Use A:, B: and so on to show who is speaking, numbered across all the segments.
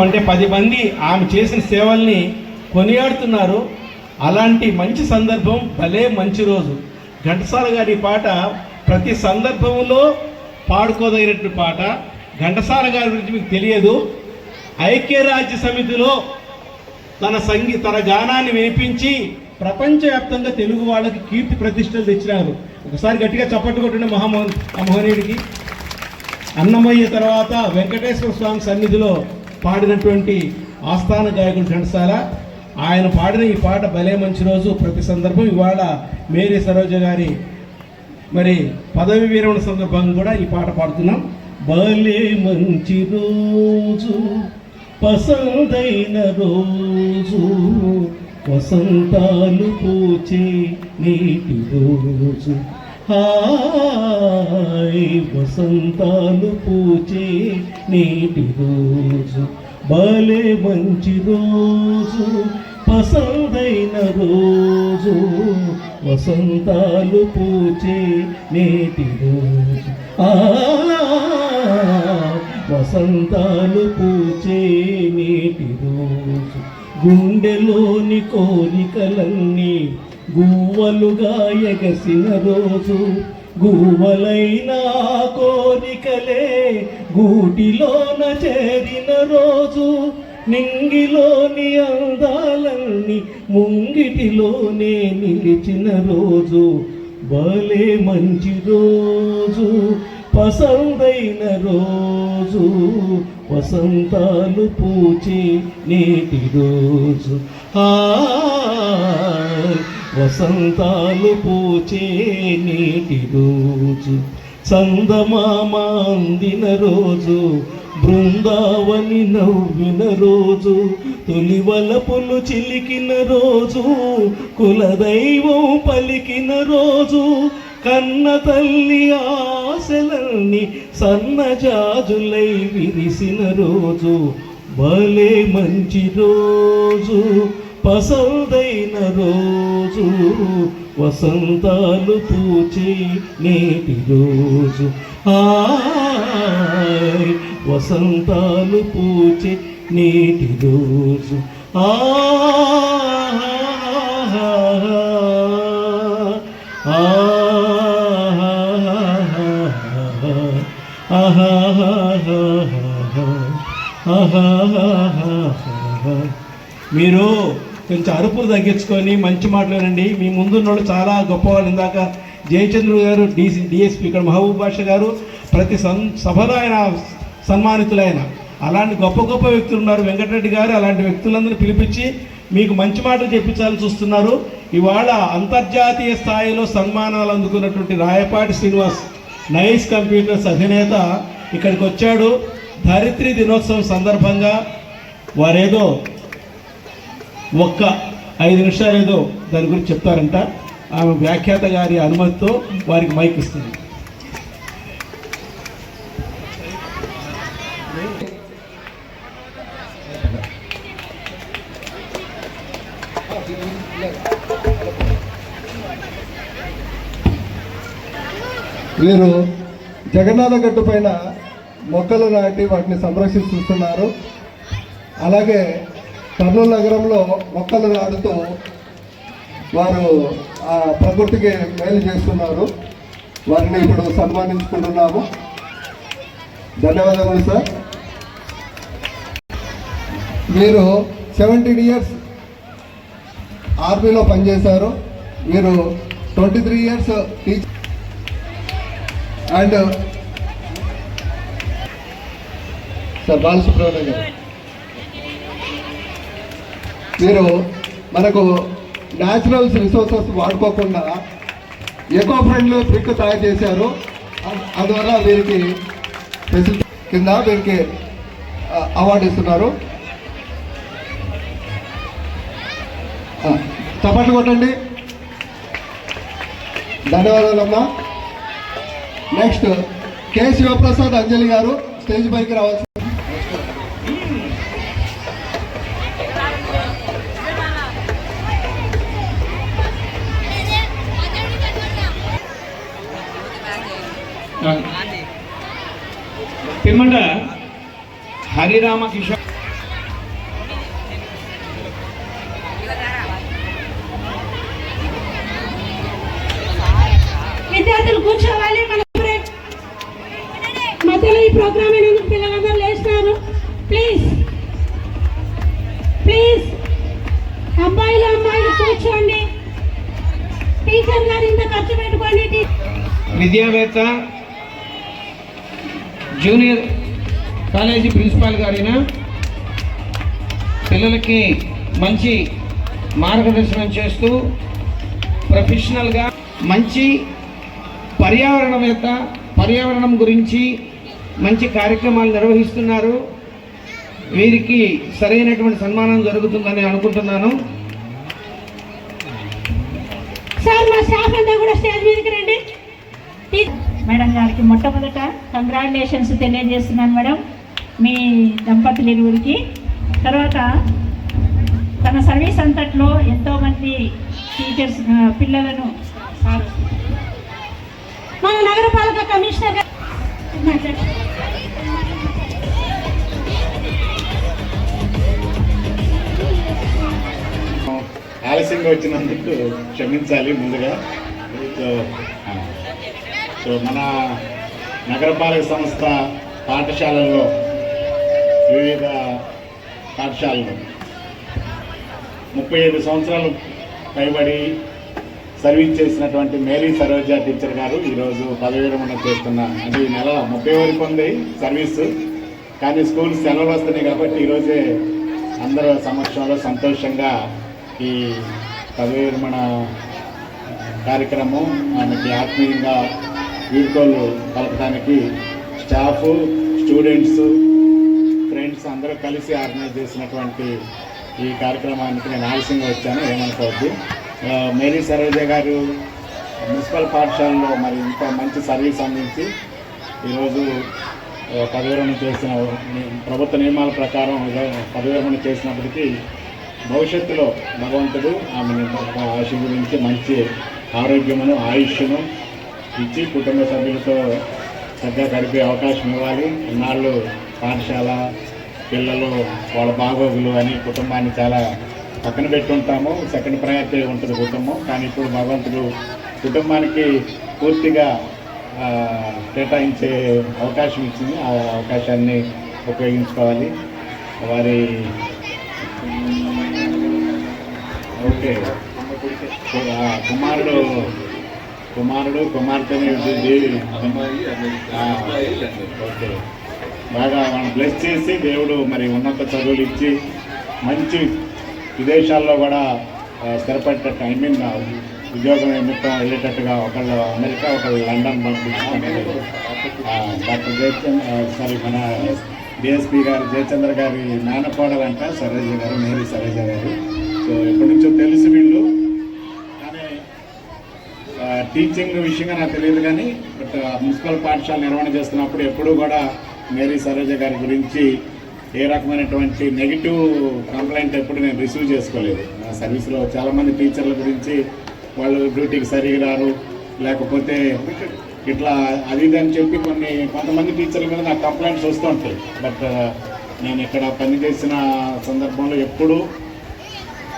A: అంటే పది మంది ఆమె చేసిన సేవల్ని కొనియాడుతున్నారు. అలాంటి మంచి సందర్భం భలే మంచి రోజు. ఘంటసాల గారి పాట ప్రతి సందర్భంలో పాడుకోదగినటువంటి పాట. ఘంటసాల గారి గురించి మీకు తెలియదు. ఐక్యరాజ్య సమితిలో తన సంగీ తన గానాన్ని వినిపించి ప్రపంచవ్యాప్తంగా తెలుగు వాళ్ళకి కీర్తి ప్రతిష్టలు తెచ్చినారు. ఒకసారి గట్టిగా చప్పట్టు కొట్టిన మహామోహన్ ఆ మహనీయుడికి అన్నమయ్య తర్వాత వెంకటేశ్వర స్వామి సన్నిధిలో పాడినటువంటి ఆస్థాన గాయకుడు ఘంటసాల. ఆయన పాడిన ఈ పాట భలే మంచి రోజు. ప్రతి సందర్భం ఇవాళ మేరీ సరోజ గారి మరి పదవి విరమణ సందర్భంగా కూడా ఈ పాట పాడుతున్నాం. భలే మంచి రోజు పసందైన రోజు వసంతాలు పూచే నీటి రోజు. హాయ్ వసంతాలు పూచే నేటి రోజు. భలే మంచి రోజు పసందైన రోజు. వసంతాలు పూచే నేటి రోజు. వసంతాలు పూచే నేటి రోజు. గుండెలోని కోరికలన్నీ గువ్వలుగా ఎగసిన రోజు గువ్వలైన కోరికలే గూటిలోన చేరిన రోజు. నింగిలోని అందాలన్నీ ముంగిటిలోనే నిలిచిన రోజు. భలే మంచి రోజు. పసందైన రోజు వసంతాలు పూచి నేటి రోజు. ఆ వసంతాలు పూచే నేటి రోజు. చందమామ అందిన రోజు బృందావని నవ్విన రోజు తొలివలపులు చిలికిన రోజు కులదైవం పలికిన రోజు కన్న తల్లి ఆశలన్నీ సన్నజాజులై విరిసిన రోజు. భలే మంచి రోజు పసందైన రోజు. వసంతాలు పూచే నేటి రోజు. హాయ్ వసంతాలు పూచే నేటి రోజు. ఆ మీరు కొంచెం అరుపులు తగ్గించుకొని మంచి మాట్లాడండి మీ ముందున్న వాళ్ళు చాలా గొప్పవాళ్ళు. ఇందాక జయచంద్ర గారు డిసి డిఎస్పీ ఇక్కడ మహబూబ్ భాష గారు ప్రతి సన్ సభలో ఆయన సన్మానితులైన. అలాంటి గొప్ప గొప్ప వ్యక్తులు ఉన్నారు. వెంకటరెడ్డి గారు అలాంటి వ్యక్తులందరినీ పిలిపించి మీకు మంచి మాటలు చెప్పించాలని చూస్తున్నారు. ఇవాళ అంతర్జాతీయ స్థాయిలో సన్మానాలు అందుకున్నటువంటి రాయపాటి శ్రీనివాస్ నైస్ కంప్యూటర్స్ అధినేత ఇక్కడికి వచ్చాడు ధరిత్రి దినోత్సవం సందర్భంగా వారేదో ఒక్క ఐదు నిమిషాలు ఏదో దాని గురించి చెప్తారంట. ఆమె వ్యాఖ్యాత గారి అనుమతితో వారికి మైక్ ఇస్తుంది.
B: వీరు జగన్నాథ గట్టు పైన మొక్కలు నాటి వాటిని సంరక్షిస్తున్నారు. అలాగే కర్నూలు నగరంలో మొక్కలు నాటుతూ వారు ఆ ప్రకృతికి మేలు చేస్తున్నారు. వారిని ఇప్పుడు సన్మానించుకుంటున్నాము. ధన్యవాదములు సార్. మీరు సెవెంటీన్ ఇయర్స్ ఆర్మీలో పనిచేశారు. మీరు twenty three years teacher and sir Balasubrahmanyam garu. మీరు మనకు న్యాచురల్స్ రిసోర్సెస్ వాడుకోకుండా ఎకో ఫ్రెండ్లీ బ్రిక్ తయారు చేశారు. అందువల్ల వీరికి ఫెసిలిటీ కింద వీరికి అవార్డు ఇస్తున్నారు. ఆ, చప్పట్లు కొట్టండి. ధన్యవాదాలమ్మా నెక్స్ట్ కె శివప్రసాద్ అంజలి గారు స్టేజ్ పైకి రావాల్సి
A: పిమ్మట. హరిరామ కిషోర్
C: విద్యావేత్త జూనియర్ కాలేజీ ప్రిన్సిపాల్ గారైన పిల్లలకి మంచి మార్గదర్శనం చేస్తూ ప్రొఫెషనల్గా మంచి పర్యావరణవేత్త పర్యావరణం గురించి మంచి కార్యక్రమాలు నిర్వహిస్తున్నారు. వీరికి సరైనటువంటి సన్మానం జరుగుతుందని అనుకుంటున్నాను.
D: సార్ మా స్టాఫ్ అంతా కూడా స్టేజ్ మీదకి రండి.
E: మేడం గారికి మొట్టమొదట కంగ్రాచులేషన్స్ తెలియజేస్తున్నాను మేడం మీ దంపతులు ఇరువురికి. తర్వాత తన సర్వీస్ అంతట్లో ఎంతోమంది టీచర్స్ పిల్లలను
D: మన నగరపాలక కమిషనర్ గారు
F: ఆలస్యంగా వచ్చినందుకు క్షమించాలి ముందుగా. సో మన నగరపాలక సంస్థ పాఠశాలల్లో వివిధ పాఠశాలలు ముప్పై ఐదు సంవత్సరాలు పైబడి సర్వీస్ చేసినటువంటి మేరీ సరోజా టీచర్ గారు ఈరోజు పదవి విరమణ చేస్తున్న అంటే ఈ నెల ముప్పై వరకు ఉంది సర్వీసు. కానీ స్కూల్ సెలవులు వస్తున్నాయి కాబట్టి ఈరోజే అందరూ సమక్షంలో సంతోషంగా ఈ పదవి విరమణ కార్యక్రమం ఆమెకి ఆత్మీయంగా ఈకోలు కలపడానికి స్టాఫ్ స్టూడెంట్స్ ఫ్రెండ్స్ అందరూ కలిసి ఆర్గనైజ్ చేసినటువంటి ఈ కార్యక్రమానికి నేను ఆలస్యంగా వచ్చాను. ఏమనుకోవద్దు. మేరీ సరోజ గారు మున్సిపల్ పాఠశాలలో మరి ఇంత మంచి సర్వీస్ అందించి ఈరోజు పదవిరమణ చేసిన ప్రభుత్వ నియమాల ప్రకారం పదవిరమణ చేసినప్పటికీ భవిష్యత్తులో భగవంతుడు ఆమెను ఆశీర్వదించి గురించి మంచి ఆరోగ్యమును ఆయుష్ను ఇచ్చి కుటుంబ సభ్యులతో చక్కగా గడిపే అవకాశం ఇవ్వాలి. ఇన్నాళ్ళు పాఠశాల పిల్లలు వాళ్ళ బాగోగులు అని కుటుంబాన్ని చాలా పక్కన పెట్టుంటాము. సెకండ్ ప్రయారిటీ ఉంటుంది కుటుంబం. కానీ ఇప్పుడు భగవంతుడు కుటుంబానికి పూర్తిగా కేటాయించే అవకాశం ఇచ్చింది. ఆ అవకాశాన్ని ఉపయోగించుకోవాలి. వారి ఓకే. కుమారుడు కుమారుడు కుమార్తెని ఇది- ఓకే. బాగా మనం బ్లెస్ చేసి దేవుడు మరి ఉన్నత చదువులు ఇచ్చి మంచి విదేశాల్లో కూడా స్థిరపడేటట్టు ఐ మీన్ ఉద్యోగం నిమిత్తం వెళ్ళేటట్టుగా ఒకళ్ళు అమెరికా ఒకళ్ళు లండన్ పంపించుకుంటారు డాక్టర్ జయచంద్ర సారీ మన డిఎస్పి గారు జయచంద్ర గారి నాన్నకోడలంట సరోజ గారు మేరీ సరోజ గారు. సో ఎప్పటి నుంచో తెలుసు వీళ్ళు. టీచింగ్ విషయంగా నాకు తెలియదు కానీ బట్ మున్సిపల్ పాఠశాల నిర్వహణ చేస్తున్నప్పుడు ఎప్పుడూ కూడా మేరీ సరోజ గారి గురించి ఏ రకమైనటువంటి నెగిటివ్ కంప్లైంట్ ఎప్పుడు నేను రిసీవ్ చేసుకోలేదు. నా సర్వీస్లో చాలామంది టీచర్ల గురించి వాళ్ళు డ్యూటీకి సరిగా రారు. లేకపోతే ఇట్లా అది ఇది అని చెప్పి కొన్ని కొంతమంది టీచర్ల మీద నాకు కంప్లైంట్స్ వస్తుంటాయి బట్ నేను ఇక్కడ పనిచేసిన సందర్భంలో ఎప్పుడూ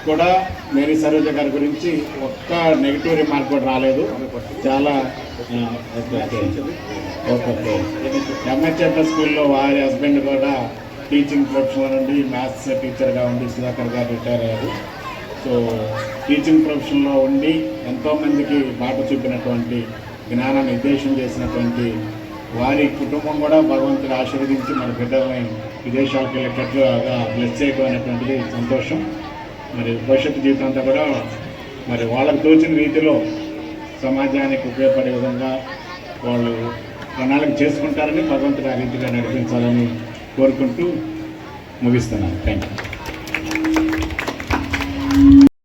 F: కూడా మేరీ సరోజ గారి గురించి ఒక్క నెగిటివ్ రిమార్క్ కూడా రాలేదు. చాలా ఆ, ఎంహెచ్ఎఫ్ఎస్ స్కూల్లో వారి హస్బెండ్ కూడా టీచింగ్ ప్రొఫెషన్ నుండి మ్యాథ్స్ టీచర్గా ఉండి సుధాకర్ గారు రిటైర్ అయ్యారు. సో టీచింగ్ ప్రొఫెషన్లో ఉండి ఎంతోమందికి బాట చూపినటువంటి జ్ఞాన నిర్దేశం చేసినటువంటి వారి కుటుంబం కూడా భగవంతుడు ఆశీర్వదించి మన బిడ్డలని విదేశాలకు వెళ్ళేటట్లుగా బ్లెస్ చేయడం అనేటువంటిది సంతోషం. మరి భవిష్యత్తు జీవితం అంతా కూడా మరి వాళ్ళకు తోచిన రీతిలో సమాజానికి ఉపయోగపడే విధంగా వాళ్ళు ప్రణాళిక చేసుకుంటారని భగవంతుడు ఆ రీతిగా నడిపించాలని కోరుకుంటూ ముగిస్తున్నాను. Thank you